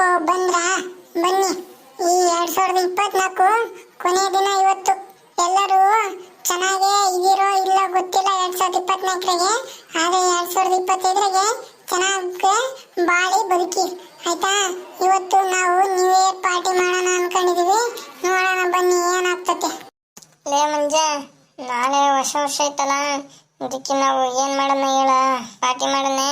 ಓ ಬಂದ್ರಾ? ಬನ್ನಿ. ಈ ಎರಡ್ ಸಾವಿರದ ಇಪ್ಪತ್ನಾಲ್ಕು ಕೊನೆಯ ದಿನ ಇವತ್ತು. ಎಲ್ಲರೂ ಚೆನ್ನಾಗೇ ಇದಿರೋ ಇಲ್ಲ ಗೊತ್ತಿಲ್ಲ ಎರಡ್ ಸಾವಿರದ ಇಪ್ಪತ್ನಾಲ್ಕರಿಗೆ. ಆದ್ರೆ ಎರಡ್ ಸಾವಿರದ ಇಪ್ಪತ್ತೈದರಿಗೆ ಚೆನ್ನಾಗಿ ಬಾಳಿ ಬದುಕಿ. ಆಯ್ತಾ? ಇವತ್ತು ನಾವು ನ್ಯೂ ಇಯರ್ ಪಾರ್ಟಿ ಮಾಡೋಣ ಅನ್ಕೊಂಡಿದೀವಿ. ನೋಡೋಣ ಬನ್ನಿ ಏನಾಗ್ತತೆ. ಲೇ ಮಂಜ ನಾಳೆ ಹೊಸ ವರ್ಷ ಐತಲ್ಲ ಇದಕ್ಕೆ ನಾವು ಏನು ಮಾಡೋಣ ಹೇಳ? ಪಾರ್ಟಿ ಮಾಡೋಣ.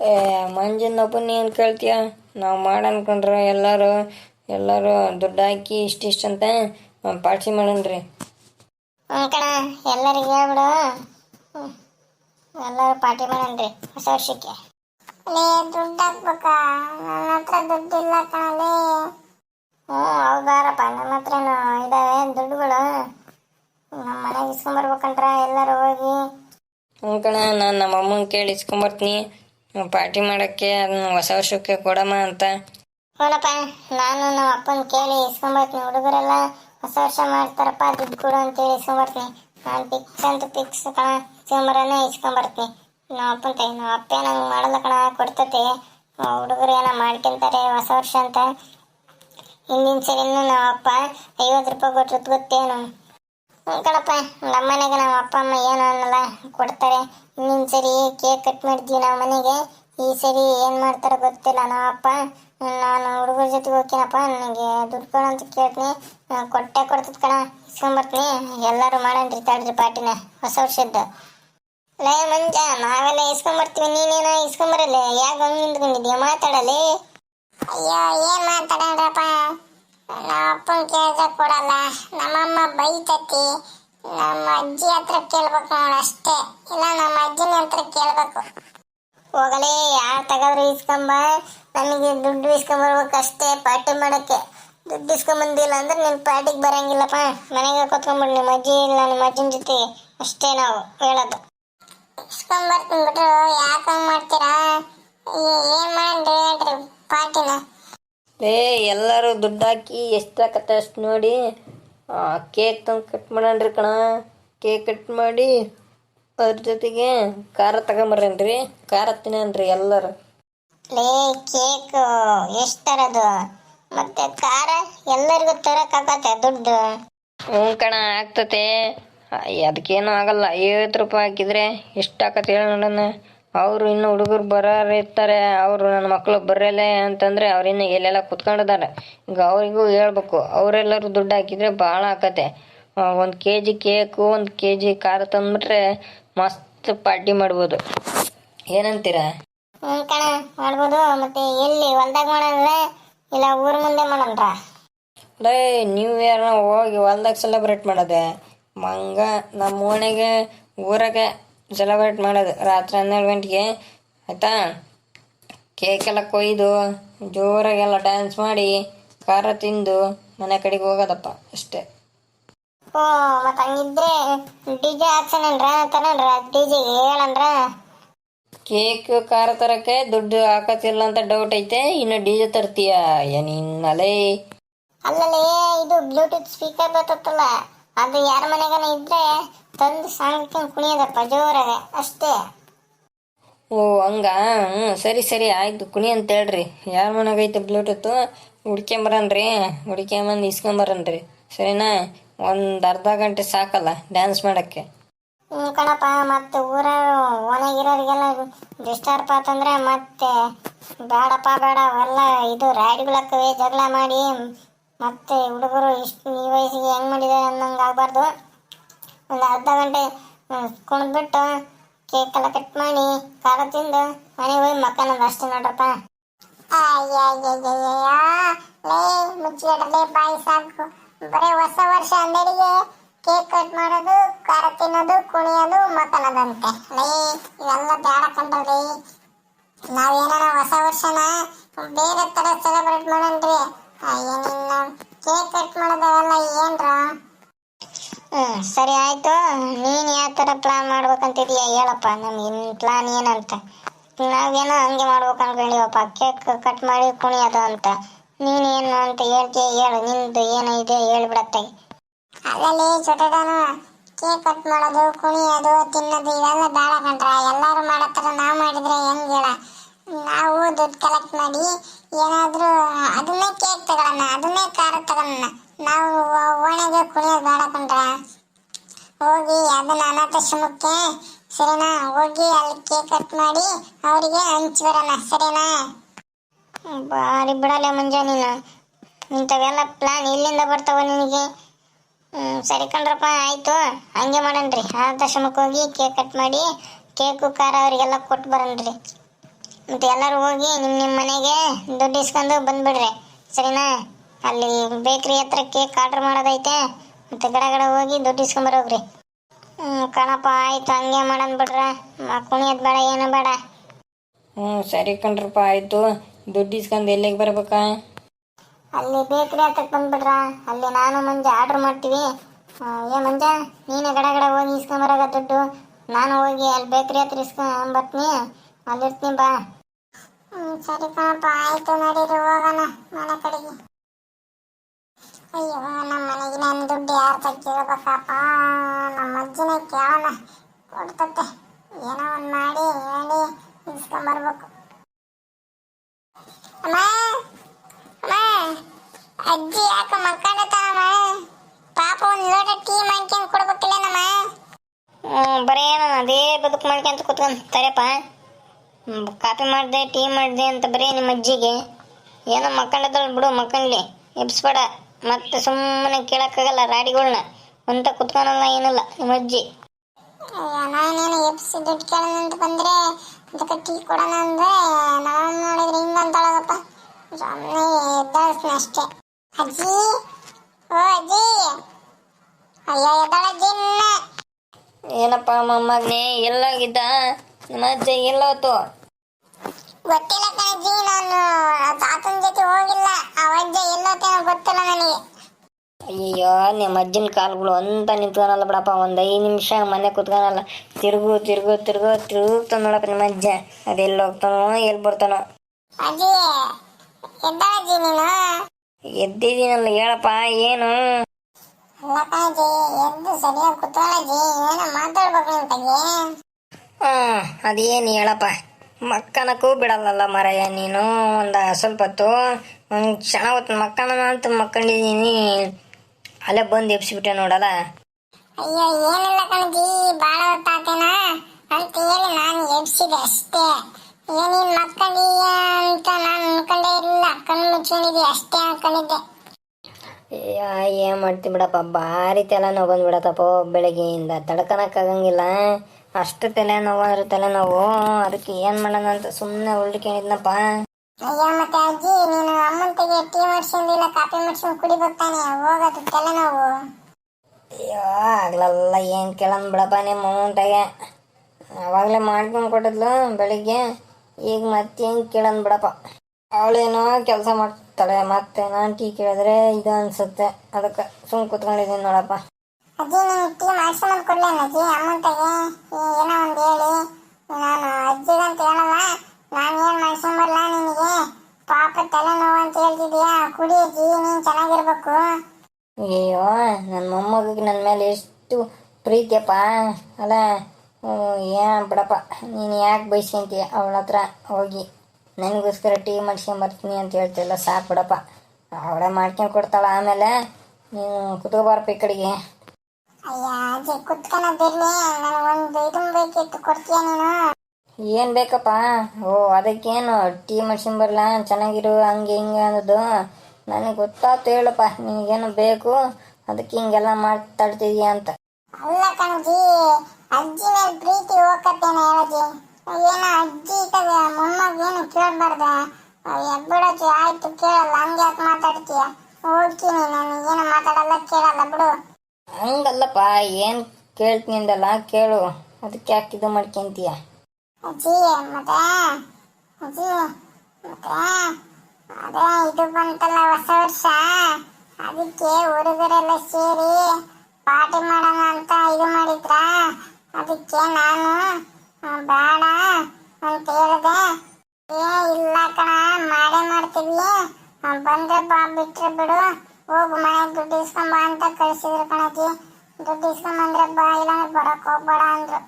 ಏ ಮಂಜಿನೊಬ್ಬನ ಏನು ಕೇಳ್ತೀಯ? ನಾವು ಮಾಡ ಅನ್ಕೊಂಡ್ರೆ ಎಲ್ಲರೂ ಎಲ್ಲರೂ ದುಡ್ಡು ಹಾಕಿ ಇಷ್ಟಿಷ್ಟು ಅಂತ ಪಾರ್ಟಿ ಮಾಡೋಣ್ರಿ ಹ್ಞೂ ಕಣ ಎಲ್ಲರಿಗೆ ಹೇಳ್ಬಿಡು. ಎಲ್ಲರೂ ಪಾರ್ಟಿ ಮಾಡೋಣ್ರಿ ಹೊಸ ವರ್ಷಕ್ಕೆ. ಲೇ ದುಡ್ಡು ಹಾಕ್ಬೇಕಾ? ನನ್ನ ಹತ್ರ ದುಡ್ಡಿಲ್ಲ ಕಣಲೇ ಹ್ಞೂ ಹೌದಾರಪ್ಪ ನನ್ನ ಹತ್ರನೂ ಇದಾವೆ ದುಡ್ಡುಗಳು. ನಮ್ಮ ಮನೆಗೆ ಇಸ್ಕೊಂಬರ್ಬೇಕಂದ್ರ ಎಲ್ಲರೂ ಹೋಗಿ. ಹ್ಞೂ ಕಣ ನಾನು ನಮ್ಮ ಅಮ್ಮನ ಕೇಳಿ ಇಸ್ಕೊಂಬರ್ತೀನಿ. ಪಾರ್ಟಿ ಮಾಡಕ್ಕೆ ಅದನ್ನ ಹೊಸ ವರ್ಷಕ್ಕೆ ಕೊಡಮ್ಮ ಅಂತ. ಹೋಲಪ್ಪ ನಾನು ನಮ್ಮ ಅಪ್ಪನ ಕೇಳಿ ಇಸ್ಕೊಂಬರ್ತೀನಿ ಹುಡುಗರೆಲ್ಲ ಹೊಸ ವರ್ಷ ಮಾಡ್ತಾರಪ್ಪ, ದುಡ್ಡು ಕೊಡು ಅಂತೇಳಿ ಇಸ್ಕೊಂಬರ್ತೀನಿ ನಾನು ಪಿಕ್ಸ್ ಅಂತ ಪಿಕ್ಸ್ ಕಣ ಸಿಂಬರನ್ನೇ ಇಸ್ಕೊಂಬರ್ತೀನಿ ನಮ್ಮ ಅಪ್ಪನ ತಾಯಿ, ನಮ್ಮ ಅಪ್ಪ ನಂಗೆ ಮಾಡಲ್ಲ ಕಣ, ಕೊಡ್ತತಿ. ಹುಡುಗರು ಏನೋ ಮಾಡ್ಕೊಂತಾರೆ ಹೊಸ ವರ್ಷ ಅಂತ. ಹಿಂದಿನ ಸರಿನೂ ನಮ್ಮ ಅಪ್ಪ ಐವತ್ತು ರೂಪಾಯಿ ಕೊಟ್ಟಿರೋದು ಗೊತ್ತೇನು? ಕಣಪ್ಪ ನಮ್ಮ ಮನೆಗೆ ನಮ್ಮ ಅಪ್ಪ, ಅಮ್ಮ ಏನು ಅನ್ನಲ್ಲ. ಕೊಡ್ತಾರೆ. ಇನ್ನೊಂದು ಸರಿ ಕೇಕ್ ಕಟ್ ಮಾಡಿದ್ವಿ ನಾವು ಮನೆಗೆ. ಈ ಸರಿ ಏನು ಮಾಡ್ತಾರೆ ಗೊತ್ತಿಲ್ಲ. ನಮ್ಮ ಅಪ್ಪ, ನಾನು ಹುಡುಗರ ಜೊತೆಗೆ ಹೋಗ್ತೀನಪ್ಪ. ನನಗೆ ದುಡ್ಡು ಅಂತ ಕೇಳ್ತೀನಿ. ಕೊಟ್ಟೆ ಕೊಡ್ತದ ಕಣ. ಇಸ್ಕೊಂಬರ್ತೀನಿ ಎಲ್ಲರೂ ಮಾಡಣ್ರಿ ತಾಡ್ರಿ ಪಾರ್ಟಿನ ಹೊಸ ವರ್ಷದ್ದು. ಲೇ ಮಂಜ, ನಾವೆಲ್ಲ ಇಸ್ಕೊಂಬರ್ತೀವಿ ನೀನೇನ ಇಸ್ಕೊಂಬರಲ್ಲ ಯಾಕೆ ಹಂಗೆ ನಿಂತ್ಕೊಂಡಿದ್ಯಾ? ಮಾತಾಡಲಿ? ಅಯ್ಯೋ, ಏನು ಮಾತಾಡೋಣಪ್ಪ ನಮ್ಮ ಅಪ್ಪನ ಕೊಡಲ್ಲ, ನಮ್ಮಮ್ಮ ಬೈತತಿ, ನಮ್ಮ ಅಜ್ಜಿ ಹತ್ರ ಕೇಳ್ಬೇಕು ನೋಡು ಅಷ್ಟೇ ಇಲ್ಲ ನಮ್ಮ ಅಜ್ಜಿನ ಹತ್ರ ಕೇಳ್ಬೇಕು. ಹೋಗಲೇ, ಯಾರು ತಗದ್ರು ಇಸ್ಕೊಂಬ ನನಗೆ ದುಡ್ಡು ಇಸ್ಕೊಂಬರ್ಬೇಕು ಅಷ್ಟೇ, ಪಾರ್ಟಿ ಮಾಡಕ್ಕೆ. ದುಡ್ಡು ಇಸ್ಕೊಂಬಂದಿಲ್ಲ ಅಂದ್ರೆ ನಿನ್ನ ಪಾರ್ಟಿಗೆ ಬರಂಗಿಲ್ಲಪ್ಪ, ಮನೆಗೆ ಕೂತ್ಕೊಂಡ್ಬಿಡು, ನಿಮ್ಮ ಅಜ್ಜಿ ಇಲ್ಲ, ನಿಮ್ಮ ಅಜ್ಜನ ಜೊತೆ, ಅಷ್ಟೇ ನಾವು ಹೇಳೋದು. ಇಸ್ಕೊಂಬರ್ತೀನಿ ಬಿಟ್ರು ಯಾಕೆ ಹಂಗೆ ಮಾಡ್ತೀರಾ? ಏನ್ ಮಾಡ್ರಿ ಹೇಳ್ರಿ ಪಾರ್ಟಿನ? ಏ ಎಲ್ಲರೂ ದುಡ್ಡು ಹಾಕಿ ಎಷ್ಟು ಆಕತ್ತೆ ಅಷ್ಟು ನೋಡಿ. ಕೇಕ್ ತಂದು ಕಟ್ ಮಾಡೋಣ್ರಿ ಕಣ. ಕೇಕ್ ಕಟ್ ಮಾಡಿ ಅದ್ರ ಜೊತೆಗೆ ಖಾರ ತಗೊಂಬರ್ರಿ. ಖಾರ ತಿನ್ನನ್ರಿ ಎಲ್ಲರೂ. ಲೇ ಕೇಕ್ ಎಷ್ಟು ತರದು? ಮತ್ತೆ ಖಾರ ಎಲ್ಲರಿಗೂ ತರಕ್ಕಾಗತ್ತೆ ದುಡ್ಡು. ಹ್ಞೂ ಕಣ ಆಗ್ತತೆ. ಅದಕ್ಕೇನು ಆಗಲ್ಲ. ಐವತ್ತು ರೂಪಾಯಿ ಹಾಕಿದ್ರೆ ಎಷ್ಟು ಆಕತ್ತೆ ಹೇಳಿ ನೋಡೋಣ ಅವರು ಇನ್ನು ಹುಡುಗರು ಬರೋರು ಇರ್ತಾರೆ ಅವರು ನನ್ನ ಮಕ್ಕಳು ಬರಲ್ಲೇ ಅಂತಂದರೆ ಅವ್ರಿನ್ನು ಎಲ್ಲೆಲ್ಲ ಕುತ್ಕೊಂಡಿದ್ದಾರೆ ಈಗ ಅವರಿಗೂ ಹೇಳ್ಬೇಕು ಅವರೆಲ್ಲರೂ ದುಡ್ಡು ಹಾಕಿದ್ರೆ ಭಾಳ ಆಕತೆ. ಒಂದು ಕೆ ಜಿ ಕೇಕು ಒಂದು ಕೆ ಜಿ ಖಾರ ತಂದ್ಬಿಟ್ರೆ ಮಸ್ತ್ ಪಾರ್ಟಿ ಮಾಡ್ಬೋದು. ಏನಂತೀರಾ? ಹ್ಞೂ ಕಣ ಮಾಡ್ಬೋದು ಮತ್ತೆ ಎಲ್ಲಿ ಹೊಲ್ದಾಗ ಮಾಡೋಣ ಇಲ್ಲ ಊರ ಮುಂದೆ ಮಾಡೋಣ ನ್ಯೂ ಇಯರ್ನ ಹೋಗಿ ಹೊಲ್ದಾಗ ಸೆಲೆಬ್ರೇಟ್ ಮಾಡೋದೆ? ಮಂಗ ನಮ್ಮ ಓಣೆಗೆ ಊರಾಗೆ. ಸೆಲೆಬ್ರೇಟ್ ಮಾಡೋದು. ರಾತ್ರಿ ಹನ್ನೆರಡು ಗಂಟೆಗೆ ಆಯಿತಾ? ಕೇಕೆಲ್ಲ ಕೊಯ್ದು ಜೋರಾಗೆಲ್ಲ ಡ್ಯಾನ್ಸ್ ಮಾಡಿ ಖಾರ ತಿಂದು ಮನೆ ಕಡೆಗೆ ಹೋಗೋದಪ್ಪ ಅಷ್ಟೇ. ಓ ಮತ್ತ ಹಂಗಿದ್ರೆ ಡಿಜೆ ಹಾಕ್ಸೋಣನ್ರ ತನನ್ರ ಡಿಜೆಗೆ ಹೇಳನ್ರ ಕೇಕ್ ಖಾರ ತರಕ್ಕೆ ದುಡ್ಡು ಹಾಕತಿಲ್ಲ ಅಂತ ಡೌಟ್ ಐತೆ ಇನ್ನು ಡಿಜೆ ತರ್ತೀಯ? ಏನಿನ್ನಲೇ ಅಲ್ಲಲೇ ಇದು ಬ್ಲೂಟೂತ್ ಸ್ಪೀಕರ್ ಬರ್ತಲ್ಲ ಅದು ಯಾರ ಮನೆಗನ ಇದ್ರೆ ತಂದು ಸಾಂಗ್ ಕುಣಿಯೋದಪ್ಪ ಜೋರಾಗ ಅಷ್ಟೇ. ಓ ಹಂಗ? ಹ್ಞೂ ಸರಿ ಸರಿ ಆಯ್ತು ಕುಣಿ ಅಂತ ಹೇಳ್ರಿ. ಯಾರ ಮನೆಗೈತೆ ಬ್ಲೂಟೂತ್ ಹುಡ್ಕೊಂಬರನ್ರಿ ಹುಡ್ಕೊಂಬಂದು ಇಸ್ಕೊಂಬರನ್ರಿ. ಸರಿನಾ? ಒಂದು ಅರ್ಧ ಗಂಟೆ ಸಾಕಲ್ಲ ಡ್ಯಾನ್ಸ್ ಮಾಡಕ್ಕೆ. ಹ್ಞೂ ಕಣಪ್ಪ ಮತ್ತೆ ಊರ ಒಣಗಿರೋರಿಗೆಲ್ಲ ಡಿಸ್ಟರ್ಬ್ ಆತಂದ್ರೆ ಮತ್ತೆ ಬೇಡಪ್ಪ ಬೇಡ ಅವೆಲ್ಲ ಇದು ರಾಡಿಗಳಾಕವೆ ಜಗಳ ಮಾಡಿ ಮತ್ತೆ ಹುಡುಗರು ಇಷ್ಟು ಈ ವಯಸ್ಸಿಗೆ ಹೆಂಗ್ ಮಾಡಿದಾರೆ ಅನ್ನಂಗೆ ಆಗ್ಬಾರ್ದು. ಒಂದು ಅರ್ಧ ಗಂಟೆ ಕುಣಿದ್ಬಿಟ್ಟು ಕೇಕ್ ಎಲ್ಲ ಕಟ್ ಮಾಡಿ, ಖಾರ ತಿಂದು ಮನೆಗೆ ಹೋಗಿ ಮಕ್ಕಳನ್ನ ಅಷ್ಟೇ ನೋಡ್ರಪ್ಪ. ಮುಚ್ಚಿಡಲೇ ಸಾಕು. ಬರೀ ಹೊಸ ವರ್ಷ ಅಂಗಡಿಗೆ ಕೇಕ್ ಕಟ್ ಮಾಡೋದು, ಖಾರ ತಿನ್ನೋದು, ಕುಣಿಯೋದು ಮಕ್ಕಳದಂತೆ ಲೇ, ಇವೆಲ್ಲ ಬೇಡ ಕಂಡ್ರಿ ನಾವೇನಾರ ಹೊಸ ವರ್ಷನ ಬೇರೆ ತರ ಸೆಲೆಬ್ರೇಟ್ ಮಾಡನ್ರಿ ನಿನ್ನ ಕೇಕ್ ಕಟ್ ಮಾಡೋದವೆಲ್ಲ ಏನ್ರ? ಹ್ಮ್ ಸರಿ ಆಯ್ತು. ನೀನ್ ಯಾವ ತರ ಪ್ಲಾನ್ ಮಾಡ್ಬೇಕಂತಿದೀಯ ಹೇಳಪ್ಪ. ನಮ್ಗೆ ನಿನ್ ಪ್ಲಾನ್ ಏನಂತ? ನಾವೇನೋ ಹಂಗೆ ಮಾಡ್ಬೇಕು ಅನ್ಕೊಂಡಿವಪ್ಪ ಕೇಕ್ ಕಟ್ ಮಾಡಿ ಕುಣಿಯೋದು ಅಂತ. ನೀನೇನು ಅಂತ ಹೇಳ್ತೀಯ ಹೇಳು. ನಿಂದು ಏನೋ ಇದೆ ಹೇಳ್ಬಿಡತ್ತೆ. ಅಲ್ಲಲ್ಲಿ ಚೊಟಡನು ಕೇಕ್ ಕಟ್ ಮಾಡೋದು ಕುಣಿಯೋದು ತಿನ್ನೋದು ಇವೆಲ್ಲ ಬೇಡ ಕಂಡ್ರ ಎಲ್ಲರೂ ಮಾಡತ್ತಾರ ನಾವು ಮಾಡಿದ್ರೆ ಹೆಂಗ್ ಹೇಳ? ನಾವು ದುಡ್ಡು ಕಲೆಕ್ಟ್ ಮಾಡಿ ಏನಾದರೂ ಅದನ್ನೇ ಕೇಕ್ ತಗೊಳ್ಳೋಣ ಅದನ್ನೇ ಖಾರ ತಗೊಳ್ಳೋಣ ನಾವು ಓಣೆಗೆ ಕುಣಿಯೋದು ಬೇಡ ಹೋಗಿ ಅದನ್ನ ಅನಾಥಾಶ್ರಮಕ್ಕೆ ಸರಿನಾ? ಹೋಗಿ ಅಲ್ಲಿ ಕೇಕ್ ಕಟ್ ಮಾಡಿ ಅವರಿಗೆ ಹಂಚಿ ಬರೋಣ, ಸರಿನಾ? ಬಾರಿ ಬಿಡಲ್ಲ ಮುಂಜಾನೆ ಇಂಥವೆಲ್ಲ ಪ್ಲಾನ್ ಇಲ್ಲಿಂದ ಬರ್ತಾವ ನಿನಗೆ? ಸರಿ ಕಣ್ರಪ್ಪ, ಆಯಿತು. ಹಂಗೆ ಮಾಡಣ್ರಿ. ಅನಾಥಾಶ್ರಮಕ್ಕೆ ಹೋಗಿ ಕೇಕ್ ಕಟ್ ಮಾಡಿ ಕೇಕು ಖಾರ ಅವರಿಗೆಲ್ಲ ಕೊಟ್ಟು ಬರೋಣ್ರಿ. ಮತ್ತು ಎಲ್ಲರೂ ಹೋಗಿ ನಿಮ್ಮ ನಿಮ್ಮ ಮನೆಗೆ ದುಡ್ಡು ಇಸ್ಕೊಂಡು ಬಂದ್ಬಿಡ್ರಿ. ಸರಿನಾ? ಅಲ್ಲಿ ಬೇಕ್ರಿ ಹತ್ರ ಕೇಕ್ ಆರ್ಡ್ರ್ ಮಾಡೋದೈತೆ. ಮತ್ತು ಗಡ ಗಡ ಹೋಗಿ ದುಡ್ಡು ಇಸ್ಕೊಂಬರೋಗ್ರಿ ಹ್ಞೂ ಕಣಪ್ಪ ಆಯಿತು ಹಂಗೆ ಮಾಡನ್ ಬಿಡ್ರ. ಕುಣಿಯೋದು ಬೇಡ ಏನು ಬೇಡ. ಹ್ಞೂ ಸರಿ ಕಣ್ರಪ್ಪ ಆಯಿತು. ದುಡ್ಡು ಇಸ್ಕೊಂಡು ಎಲ್ಲಿಗೆ ಬರ್ಬೇಕಾ? ಅಲ್ಲಿ ಬೇಕ್ರಿ ಹತ್ರಕ್ಕೆ ಬಂದ್ಬಿಡ್ರ. ಅಲ್ಲಿ ನಾನು ಮಂಜ ಆರ್ಡರ್ ಮಾಡ್ತೀವಿ. ಏ ಮಂಜ ನೀನೇ ಗಡ ಗಡ ಹೋಗಿ ಇಸ್ಕೊಂಬರಾಗ ದುಡ್ಡು. ನಾನು ಹೋಗಿ ಅಲ್ಲಿ ಬೇಕ್ರಿ ಹತ್ರ ಇಸ್ಕೊಂಬರ್ತೀನಿ ಅಲ್ಲಿರ್ತೀನಿ ಬಾ. ಸರಿ ಕಣಪ್ಪ ಆಯ್ತು ನಡೀರಿ, ಹೋಗೋಣ ಮನೆ ಕಡೆಗೆ. ಅಯ್ಯೋ ನಮ್ಮ ಮನೆಗೆ ನನ್ನ ದುಡ್ಡು ಯಾರು ತಗ ಕೇಳ್ಬೇಕಪ್ಪ ನಮ್ಮ ಅಜ್ಜನ ಕೇಳೋಣ. ಕೊಡ್ತತ್ತೆ ಏನೋ ಒಂದು ಮಾಡಿ, ಹೇಳಿ ನಿಲ್ಸ್ಕೊಂಬರ್ಬೇಕು ಅಮ್ಮ ಅಮ್ಮ, ಅಜ್ಜಿ ಯಾಕೆ ಮಕ್ಕಳತ್ತಮ್ಮ ಪಾಪ ಒಂದು ಲೋಟ ಟೀ ಮಾಡ್ಕೊಂಡು ಕೊಡ್ಬೇಕಿಲ್ಲ ನಮ್ಮ ಬರೀ ಅದೇ ಬದುಕು ಮಾಡ್ಕೊಂತ ಕೂತ್ಕೊಂಡು ತರೆಪ್ಪ ಕಾಫಿ ಮಾಡಿದೆ ಟೀ ಮಾಡಿದೆ ಅಂತ ಬರೀ ನಿಮ್ಮ ಅಜ್ಜಿಗೆ. ಏನೋ ಮಕ್ಕಂಡದಳು ಬಿಡು ಮಕ್ಕಂಡ್ಲಿ ಎಬ್ಸ್ಬೇಡ. ಮತ್ತೆ ಸುಮ್ಮನೆ ಕೇಳಕ್ಕಾಗಲ್ಲ ರಾಡಿಗಳನ್ನ ಅಂತ ಕುತ್ಕೊಳಲ್ಲ ಏನಿಲ್ಲ ನಿಮ್ಮ ಅಜ್ಜಿ. ಅಯ್ಯೋ, ನಾನೇನು ಎಬ್ಸಿ ದುಡ್ಡು ಕೇಳೋಣ ಅಂತ ಬಂದ್ರೆ ಅದಕ್ಕೆ ಟೀ ಕೊಡೋಣ ಅಂದ್ರೆ ನಾನು ನೋಡಿದ್ರೆ ಹಿಂಗ ಅಂತಾಳಗಪ್ಪ ಸುಮ್ಮನೆ ಎದ್ದಾಳ್ಸ್ನ ಅಷ್ಟೇ. ಅಜ್ಜಿ ಓ ಅಜ್ಜಿ. ಅಯ್ಯ ಎದ್ದಾಳಜ್ಜಿ ಏನಪ್ಪ ಮೊಮ್ಮಗನೇ ಎಲ್ಲೋಗಿದ್ದ? ನಿಮ್ಮ ಅಜ್ಜ ಎಲ್ಲೋತು ಗೊತ್ತಿಲ್ಲ ಕಣಜ್ಜಿ ನಾನು ತಾತನ ಜೊತೆ ಹೋಗಿಲ್ಲ. ಆ ಅಜ್ಜ ಎಲ್ಲೋತೇನೋ ಗೊತ್ತಿಲ್ಲ ನನಗೆ. ಅಯ್ಯೋ ನಿಮ್ಮ ಅಜ್ಜನ ಕಾಲುಗಳು ಅಂತ ನಿಂತ್ಕೊಳಲ್ಲ ಬಿಡಪ್ಪ. ಒಂದು ಐದು ನಿಮಿಷ ಮನೆ ಕುತ್ಕೊಳಲ್ಲ ತಿರುಗು ತಿರುಗು ತಿರುಗು ತಿರುಗ್ತಾನ ನೋಡಪ್ಪ ನಿಮ್ಮ ಅಜ್ಜ ಅದೆಲ್ಲಿ ಹೋಗ್ತಾನೋ ಎಲ್ಲಿ ಬರ್ತಾನೋ. ಅಜ್ಜಿ ಎದ್ದಾಳಜ್ಜಿ ನೀನು? ಎದ್ದಿದ್ದೀನಲ್ಲ ಹೇಳಪ್ಪ ಏನು? ಅಲ್ಲ ಕಣಜ್ಜಿ ಎದ್ದು ಸರಿಯಾಗಿ ಕುತ್ಕೊಳ್ಳಜ್ಜಿ ಏನೋ ಮಾತಾಡ್ಬೇಕು ನಿಂತಾಗೆ ಹಾಂ ಅದೇನು ಹೇಳಪ್ಪ. ಮಕ್ಕನಕ್ಕೂ ಬಿಡಲ್ಲಲ್ಲ ಮರಯ್ಯ ನೀನು ಒಂದು ಸ್ವಲ್ಪ ಹೊತ್ತು ಒಂದು ಕ್ಷಣ ಹೊತ್ತು ಮಕ್ಕನ ಅಂತ ಮಕ್ಕಂಡಿದ್ದೀನಿ ಅಲ್ಲೇ ಬಂದು ಎಬ್ಸಿಬಿಟ್ಟೆ ನೋಡಲ್ಲ. ಅಯ್ಯೋ ಏನಿಲ್ಲ ಕಣಜಿ ಭಾಳ ಹೊತ್ತಾತೇನ ಅಂತ ಹೇಳಿ ನಾನು ಎಬ್ಸಿದೆ ಅಷ್ಟೇ. ಏನೇನ್ ಮಕ್ಕಳಿಯ ಅಂತ ನಾನು ಅನ್ಕೊಂಡೇ ಇರಲಿಲ್ಲ. ಕಣ್ಣು ಮುಚ್ಕೊಂಡಿದ್ದೆ ಅಷ್ಟೇ ಅನ್ಕೊಂಡಿದ್ದೆ. ಏನ್ ಮಾಡ್ತಿ ಬಿಡಪ್ಪ ಭಾರಿ ತಲೆನೋವು ಬಂದ್ಬಿಡತ್ತಪ್ಪ ಬೆಳಗ್ಗೆಯಿಂದ. ತಡ್ಕೊಳಕ್ಕಾಗಂಗಿಲ್ಲ ಅಷ್ಟು ತಲೆನೋವು ಅಂದ್ರೆ ತಲೆನೋವು. ಅದಕ್ಕೆ ಏನು ಮಾಡೋಣ ಅಂತ ಸುಮ್ಮನೆ ಉಳ್ಕೊಂಡಿದ್ನಪ್ಪ ಅಯ್ಯೋ ಮತ್ತೆ ಅಜ್ಜಿ ನೀನು ಅಮ್ಮನ ತೆಗೆ ಟೀ ಮಾಡ್ಸ್ಕೊಂಡಿಲ್ಲ ಕಾಫಿ ಮಾಡ್ಸ್ಕೊಂಡು ಕುಡಿಬೇಕು ತಾನೆ ಹೋಗೋದು ತಲೆನೋವು. ಅಯ್ಯೋ ಆಗ್ಲಲ್ಲ ಏನು ಕೇಳನ್ ಬಿಡಪ್ಪ ನಿಮ್ಮ ಅಮೌಂಟಾಗೆ ಅವಾಗಲೇ ಮಾಡ್ಕೊಂಡು ಕೊಟ್ಟಿದ್ಲು ಬೆಳಿಗ್ಗೆ. ಈಗ ಮತ್ತೆ ಹೆಂಗೆ ಕೇಳನ್ ಬಿಡಪ್ಪ ಅವಳೇನೋ ಕೆಲಸ ಮಾಡ್ತಾಳೆ ಮತ್ತೆ ನಾನು ಟೀ ಕೇಳಿದ್ರೆ ಇದು ಅನ್ಸುತ್ತೆ. ಅದಕ್ಕೆ ಸುಮ್ಮನೆ ಕೂತ್ಕೊಂಡಿದ್ದೀನಿ ನೋಡಪ್ಪ. ಅಜ್ಜಿ ನೀನು ಟೀ ಮಾಡ್ಸ್ಕೊಂಡ್ ಕೊಡ್ಲೇನ ಅಜ್ಜಿ ಅಮ್ಮನ ತೆಗೆ ಏನೋ ಒಂದು ಹೇಳಿ. ನಾನು ಅಜ್ಜಿಗಂತ ಹೇಳಲ್ಲ, ನಾನು ಏನ್ ಮಾಡ್ಸ್ಕೊಂಬರ್ಲ ನಿನಗೆ? ಪಾಪ ತಲೆನೋವು ಅಂತ ಹೇಳ್ತಿದ್ಯಾ? ಕುಡಿ ಅಜ್ಜಿ, ನೀನ್ ಚೆನ್ನಾಗಿರ್ಬೇಕು. ಅಯ್ಯೋ ನನ್ನ ಮೊಮ್ಮಗಿಗೆ ನನ್ನ ಮೇಲೆ ಎಷ್ಟು ಪ್ರೀತಿಯಪ್ಪ. ಅಲ್ಲ ಏನು ಬಿಡಪ್ಪ. ನೀನು ಯಾಕೆ ಬಯಸ್ಕೊಂತಿ ಅವಳ ಹತ್ರ ಹೋಗಿ. ನನಗೋಸ್ಕರ ಟೀ ಮಾಡ್ಸ್ಕೊಂಬರ್ತೀನಿ ಅಂತ ಹೇಳ್ತಿಲ್ಲ ಸಾಕು ಬಿಡಪ್ಪ. ಅವಳೇ ಮಾಡ್ಕೊಂಡು ಕೊಡ್ತಾಳ ಆಮೇಲೆ, ನೀನು ಕುತ್ಕೋಬಾರಪ್ಪ ಈ ಕಡೆಗೆ. ಅಯ್ಯ ಅಜ್ಜಿ ಕುತ್ಕೊಳ್ಳೋದಿರ್ಲಿ ನಾನು ಒಂದು ಬೇಕಿತ್ತು ಕೊಡ್ತೀಯ ನೀನು? ಏನು ಬೇಕಪ್ಪ? ಓ ಅದಕ್ಕೇನು ಟೀ ಮಾಡ್ಸ್ಕೊಂಬರ್ಲ ಚೆನ್ನಾಗಿರು ಹಂಗೆ ಹಿಂಗೆ ಅನ್ನೋದು. ನನಗೆ ಗೊತ್ತಾಯ್ತು ಹೇಳಪ್ಪ ನಿನಗೇನು ಬೇಕು? ಅದಕ್ಕೆ ಹಿಂಗೆಲ್ಲ ಮಾತಾಡ್ತಿದ್ಯಾ ಅಂತ. ಅಲ್ಲ ಕಣಜಿ ಅಜ್ಜಿ ಮೇಲೆ ಪ್ರೀತಿ ಹೋಗತ್ತೇನೆ ಹೇಳಜಿ ಏನೋ ಅಜ್ಜಿ ತಗ ಮೊಮ್ಮಗೇನು ಕೇಳಬಾರ್ದ? ಎಬ್ಬಡಜ್ಜಿ ಆಯ್ತು ಕೇಳಲ್ಲ ಹಂಗೆ ಯಾಕೆ ಮಾತಾಡ್ತೀಯ? ಹೋಗ್ತೀನಿ ನಾನು ಏನು ಮಾತಾಡಲ್ಲ ಕೇಳಲ್ಲ ಬಿಡು. ಹಂಗಲ್ಲಪ್ಪ, ಏನು ಕೇಳ್ತೀನಿ ಅಂದಲ್ಲ, ಕೇಳು. ಅದಕ್ಕೆ ಯಾಕೆ ಇದು ಮಾಡ್ಕೊಂತೀಯ? ಅಜ್ಜಿ, ಮತ್ತೆ ಅಜ್ಜಿ, ಮತ್ತೆ, ಅದೇ ಇದು ಬಂತಲ್ಲ ಹೊಸ ವರ್ಷ. ಅದಕ್ಕೆ ಹುಡುಗರೆಲ್ಲ ಸೇರಿ ಪಾರ್ಟಿ ಮಾಡೋಣ ಅಂತ ಇದು ಮಾಡಿದ್ರ? ಅದಕ್ಕೆ ನಾನು ಬೇಡ ಅಂತ ಹೇಳಿದೆ. ಏ, ಇಲ್ಲ ಕಣ, ಮಾಡೇ ಮಾಡ್ತೀವಿ. ಬಂದ್ರೆ ಬಾ, ಬಿಟ್ರೆ ಬಿಡು. ಹೋಗು ಮನೆಗೆ ದುಡ್ಡು ಇಸ್ಕೊಂಬ ಅಂತ ಕಳಿಸಿದ್ರು ಕಣಜ್ಜಿ ದುಡ್ಡು ಇಸ್ಕೊಂಬಂದ್ರೆ ಬಾ, ಇಲ್ಲಾಂದ್ರೆ ಬರಕ್ ಹೋಗ್ಬೇಡ ಅಂದ್ರು.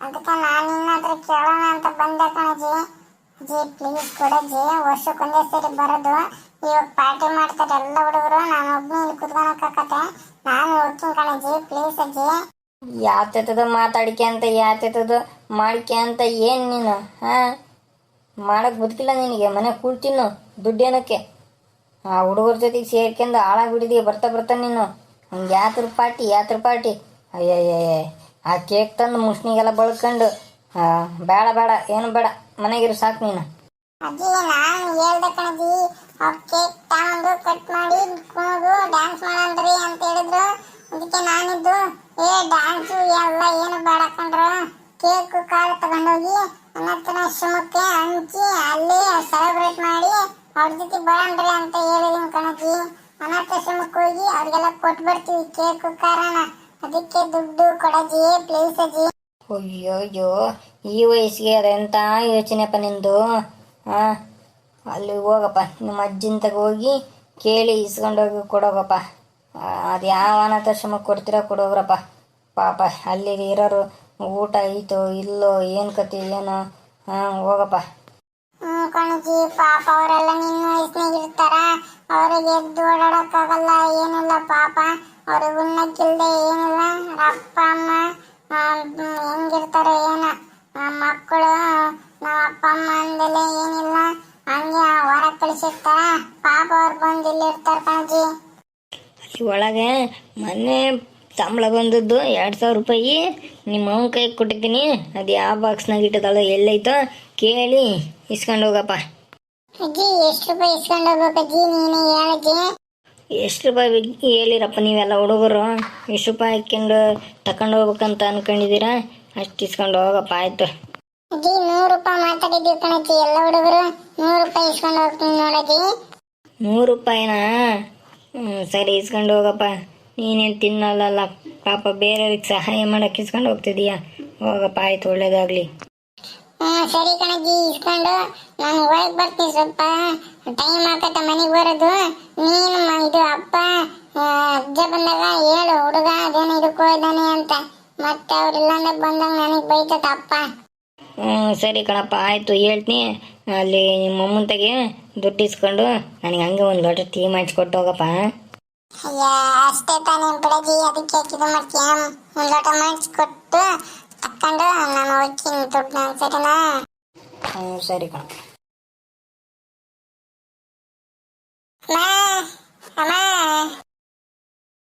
ಅದಕ್ಕೆ ನಾನು ನಿನ್ನ ಕೇಳೋಣ ಅಂತ ಬಂದೆ ಕಣಜ್ಜಿ ಜಿ ಪ್ಲೀಸ್ ಕೊಡಜ್ಜಿ ವರ್ಷಕ್ಕೊಂದೇ ಸರಿ ಬರೋದು. ಇವಾಗ ಪಾರ್ಟಿ ಮಾಡ್ತಾರೆ ಎಲ್ಲ ಹುಡುಗರು, ನಾನು ಒಬ್ಬನೇ ಇಲ್ಲಿ ಕುತ್ಕೊಳಕಾಕತ್ತೆ ನಾನು ಹೋಗ್ತೀನಿ ಕಣಜ್ಜಿ ಪ್ಲೀಸ್ ಅಜ್ಜಿ. ಯಾತದ ಮಾತಾಡಿಕೆ ಅಂತ ಯಾತದ ಮಾಡಿಕೆ ಅಂತ ಏನು ನೀನು, ಹಾ? ಮಾಡಕ್ಕೆ ಬದುಕಿಲ್ಲ ನಿನಗೆ, ಮನೆ ಕೂಳ್ತಿನ್ನು ದುಡ್ಡೇನಕ್ಕೆ ಆ ಹುಡುಗರ ಜೊತೆಗೆ ಸೇರ್ಕೊಂಡು ಹಾಳಾಗ್ಬಿಟ್ಟಿದೀಯ, ಬರ್ತಾ ಬರ್ತಾ ನೀನು. ಹಿಂಗೆ ಯಾತ್ರ ಪಾರ್ಟಿ ಯಾತ್ರ ಪಾರ್ಟಿ. ಅಯ್ಯಯ್ಯ ಆ ಕೇಕ್ ತಂದು ಮುಷ್ಣಿಗೆಲ್ಲ ಬಳ್ಕೊಂಡು ಬೇಡ ಬೇಡ, ಏನು ಬೇಡ, ಮನೆಗಿರು ಸಾಕು ನೀನು. ಅಜ್ಜಿ, ನಾನು ಹೇಳ್ದೆ ಕಣಜ್ಜಿ ಅವ್ರು ಕೇಕ್ ತಗೊಂಡು ಕಟ್ ಮಾಡಿ ಕುಣಿದು ಡ್ಯಾನ್ಸ್ ಮಾಡಂದ್ರಿ ಅಂತ ಹೇಳಿದ್ರು. ಅದಕ್ಕೆ ನಾನಿದ್ದು, ಏ ಡ್ಯಾನ್ಸು ಎಲ್ಲ ಏನು ಬೇಡ ಕಣ್ರು. ಕೇಕ್ ಕಾಳು ತಗೊಂಡೋಗಿ ಅನಾಥಾಶ್ರಮಕ್ಕೆ ಹಂಚಿ, ಅಲ್ಲಿ ಸೆಲೆಬ್ರೇಟ್ ಮಾಡಿ ಅವ್ರ ಜೊತೆ ಅಂತ ಹೇಳಿದೀನಿ ಕಣಕಿ, ಅನಾಥಾಶ್ರಮಕ್ಕೆ ಹೋಗಿ ಅವ್ರಿಗೆಲ್ಲ ಕೊಟ್ಟು ಬರ್ತೀವಿ, ಕೇಕ್, ಕಾರಣ. ಅದಕ್ಕೆ ದುಡ್ಡು ಕೊಡಜಿ ಪ್ಲೀಸ್ ಅಜಿ ಅಯ್ಯೋ ಅಯ್ಯೋ ಈ ವಯಸ್ಸಿಗೆ ಅದೆಂತ ಯೋಚನೆಪ್ಪ ನಿಂದು? ಹಾ ಅಲ್ಲಿ ಹೋಗಪ್ಪ, ನಿಮ್ಮ ಅಜ್ಜಿನ ಹೋಗಿ ಕೇಳಿ ಇಸ್ಕೊಂಡೋಗಿ ಕೊಡೋಗಪ್ಪ. ಅದು ಯಾವ ಅನಾಥಾಶ್ರಮ ಕೊಡ್ತೀರಾ ಕೊಡೋಗ್ರಪ್ಪ. ಪಾಪ ಅಲ್ಲಿ ಇರೋರು ಊಟ ಐತೋ ಇಲ್ಲೋ, ಏನು ಕತೆ ಏನೋ. ಹಾಂ, ಹೋಗಪ್ಪ. ಕಣಜಿ ಪಾಪ ಅವರೆಲ್ಲ ನಿನ್ನ ವಯಸ್ಸಿನಾಗ ಇರ್ತಾರ, ಅವ್ರಿಗೆ ಎದ್ದು ಓಡಾಡಕ್ಕಾಗಲ್ಲ ಏನಿಲ್ಲ ಪಾಪ. ಅವ್ರಿಗೆ ಉಣ್ಣಕ್ಕಿಲ್ದೆ ಏನಿಲ್ಲ. ಅಪ್ಪ, ಅಮ್ಮ ಹೆಂಗಿರ್ತಾರ ಏನ. ಮಕ್ಕಳು ನಮ್ಮ ಅಪ್ಪ, ಅಮ್ಮ ಅಂದಲೆ ಏನಿಲ್ಲ. ಹಂಗೆ ಹೊರಗೆ ಕಳಿಸಿರ್ತಾರ. ಪಾಪ ಅವ್ರು ಬಂದು ಇಲ್ಲಿ ಇರ್ತಾರ ಕಣಜಿ ಅಲ್ಲಿ ಒಳಗೆ ಸಂಬಳ ಬಂದದ್ದು ಎರಡು ಸಾವಿರ ರೂಪಾಯಿ. ನಿಮ್ಮ ಅವನ ಕೈಗೆ ಕೊಟ್ಟಿದ್ದೀನಿ. ಅದು ಯಾವ ಬಾಕ್ಸ್ನಾಗ ಇಟ್ಟದಲ್ಲ ಎಲ್ಲೈತೋ ಕೇಳಿ ಇಸ್ಕೊಂಡು ಹೋಗಪ್ಪ. ಅಜ್ಜಿ ಎಷ್ಟು ರೂಪಾಯಿ ಇಸ್ಕೊಂಡು ಹೋಗ್ಬೇಕಜ್ಜಿ ನೀನು ಹೇಳಜ್ಜಿ ಎಷ್ಟು ರೂಪಾಯಿ ಹೇಳಿರಪ್ಪ ನೀವೆಲ್ಲ ಹುಡುಗರು. ಎಷ್ಟು ರೂಪಾಯಿ ಹಾಕ್ಕೊಂಡು ತಗೊಂಡು ಹೋಗ್ಬೇಕಂತ ಅನ್ಕೊಂಡಿದ್ದೀರಾ? ಅಷ್ಟು ಇಸ್ಕೊಂಡು ಹೋಗಪ್ಪ ಆಯ್ತು. ಅಜ್ಜಿ ನೂರು ರೂಪಾಯಿ ಮಾತಾಡಿದ್ದೀವಿ ಕಣಜ್ಜಿ ಎಲ್ಲ ಹುಡುಗರು. ನೂರು ರೂಪಾಯಿ ಇಸ್ಕೊಂಡು ಹೋಗ್ತೀನಿ ನೋಡಜ್ಜಿ. ನೂರು ರೂಪಾಯಿನಾ? ಹ್ಞೂ ಸರಿ ಇಸ್ಕೊಂಡು ಹೋಗಪ್ಪ. ನೀನೇನು ತಿನ್ನಲ್ಲ ಪಾಪ ಬೇರೆಯವ್ರಿಗೆ ಸಹಾಯ ಮಾಡಕ್ಕೆ ಇಸ್ಕೊಂಡು ಹೋಗ್ತಿದೀಯಾ. ಹೋಗಪ್ಪ ಆಯ್ತು ಒಳ್ಳೇದಾಗ್ಲಿ. ಹ್ಮ್ ಸರಿ ಕಣಜ್ಜಿ ಇಸ್ಕೊಂಡು. ನಾನು ಹೊರಗೆ ಬರ್ತೀನಿ ಸ್ವಲ್ಪ. ಟೈಮ್ ಆಗತ್ತೆ ಮನೆಗೆ ಬರೋದು. ನೀನು ಇದು ಅಪ್ಪ ಅಜ್ಜ ಬಂದಾಗ ಹೇಳು ಹುಡುಗ ಅದೇನು ಇದಕ್ಕೆ ಅಂತ. ಮತ್ತೆ ಅವ್ರಿಲ್ಲಾಂದ್ರೆ ಬಂದಾಗ ನನಗೆ ಬೈತದ ಅಪ್ಪ. ಸರಿ ಕಣಪ್ಪ ಆಯಿತು ಹೇಳ್ತೀನಿ. ಅಲ್ಲಿ ನಿಮ್ಮ ಅಮ್ಮನ ತೆಗೆ ದುಡ್ಡು ಇಸ್ಕೊಂಡು. ನನಗೆ ಹಂಗೆ ಒಂದು ಲೋಟ ಟೀ ಮಾಡಿಸ್ಕೊಟ್ಟು ಹೋಗಪ್ಪ. ಅಯ್ಯ ಅಷ್ಟೇ ತಾನೇ ಬಿಡಜಿ ಅದಕ್ಕೆ ಇದು ಮಾಡ್ತೀಯ ಒಂದು ಲೋಟ ಮಾಡಿಸ್ಕೊಟ್ಟು ತಕ್ಕೊಂಡು ನಾನು ಹೋಗ್ತೀನಿ ದುಡ್ಡು ಸರಿನಾ ಹ್ಞೂ ಸರಿ ಕಣ ಅಮ್ಮ ಅಮ್ಮ